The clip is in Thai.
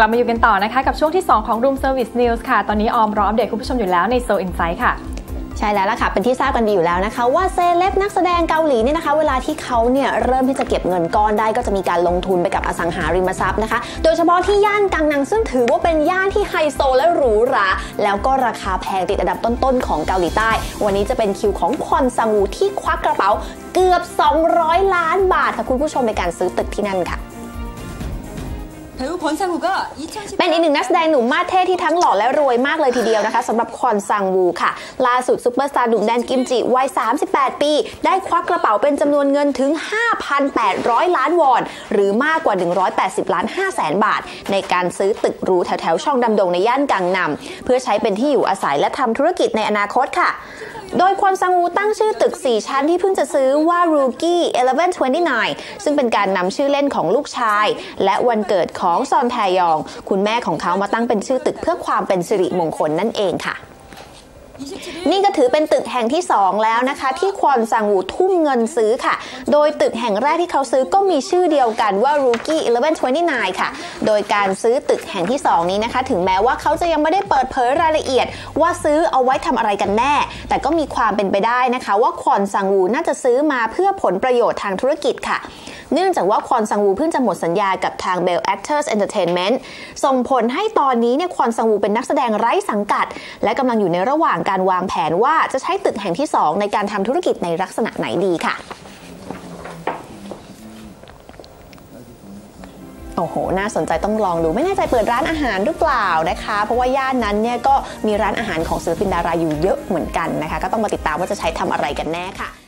กลับมาอยู่กันต่อนะคะ กับช่วงที่ 2 ของ Room Service News ค่ะ ตอนนี้ออมรออัปเดตคุณผู้ชมอยู่แล้วใน So Insight ค่ะใช่แล้วล่ะค่ะ เป็นที่ทราบกันดีอยู่แล้วนะคะ ว่าเซเลบนักแสดงเกาหลีเนี่ยนะคะ เวลาที่เขาเนี่ยเริ่มที่จะเก็บเงินก้อนได้ก็จะมีการลงทุนไปกับอสังหาริมทรัพย์นะคะ โดยเฉพาะที่ย่านกังนังซึ่งถือว่าเป็นย่านที่ไฮโซและหรูหรา แล้วก็ราคาแพงติดอันดับต้นๆของเกาหลีใต้ วันนี้จะเป็นคิวของควอนซังวูที่ควักกระเป๋าเกือบ 200 ล้านบาทค่ะคุณผู้ชมในการซื้อตึกที่นั่นค่ะ เป็นอีกหนึ่งนักแสดงหนุ่มมาสเท่ที่ทั้งหล่อและรวยมากเลยทีเดียวนะคะสำหรับควอนซังวูค่ะ ล่าสุดซุปเปอร์สตาร์หนุ่มแดนกิมจิวัย 38 ปี ได้ควักกระเป๋าเป็นจำนวนเงินถึง 5,800 ล้านวอน หรือมากกว่า 180 ล้าน5แสนบาท ในการซื้อตึกหรูแถวๆช่องดำดงในย่านกังนำเพื่อใช้เป็นที่อยู่อาศัยและทำธุรกิจในอนาคตค่ะโดยควนซังวูตั้งชื่อตึก 4 ชั้นที่เพิ่งจะซื้อว่า Rookie 1129 ซึ่งเป็นการนำชื่อเล่นของลูกชาย และวันเกิดของซอนแทยอง คุณแม่ของเขามาตั้งเป็นชื่อตึกเพื่อความเป็นสิริมงคลนั่นเองค่ะ นี่ก็ถือเป็นตึกแห่งที่ 2 แล้วนะคะ ที่ควอนซังวูทุ่มเงินซื้อค่ะ โดยตึกแห่งแรกที่เขาซื้อก็มีชื่อเดียวกันว่า Rookie 1129 ค่ะ โดยการซื้อตึกแห่งที่ 2 นี้นะคะ ถึงแม้ว่าเขาจะยังไม่ได้เปิดเผยรายละเอียด ว่าซื้อเอาไว้ทำอะไรกันแน่ แต่ก็มีความเป็นไปได้นะคะ ว่าควอนซังวูน่าจะซื้อมาเพื่อผลประโยชน์ทางธุรกิจค่ะเนื่องจากว่าควอนซังวูเพิ่งจะหมดสัญญากับทาง Bell Actors Entertainment ส่งผลให้ตอนนี้เนี่ยควอนซังวูเป็นนักแสดงไร้สังกัด และกำลังอยู่ในระหว่างการวางแผนว่าจะใช้ตึกแห่งที่ 2 ในการทำธุรกิจในลักษณะไหนดีค่ะโอ้โห น่าสนใจต้องลองดู ไม่แน่ใจเปิดร้านอาหารหรือเปล่านะคะ เพราะว่าย่านนั้นเนี่ยก็มีร้านอาหารของศิลปินดาราอยู่เยอะเหมือนกันนะคะ ก็ต้องมาติดตามว่าจะใช้ทำอะไรกันแน่ค่ะ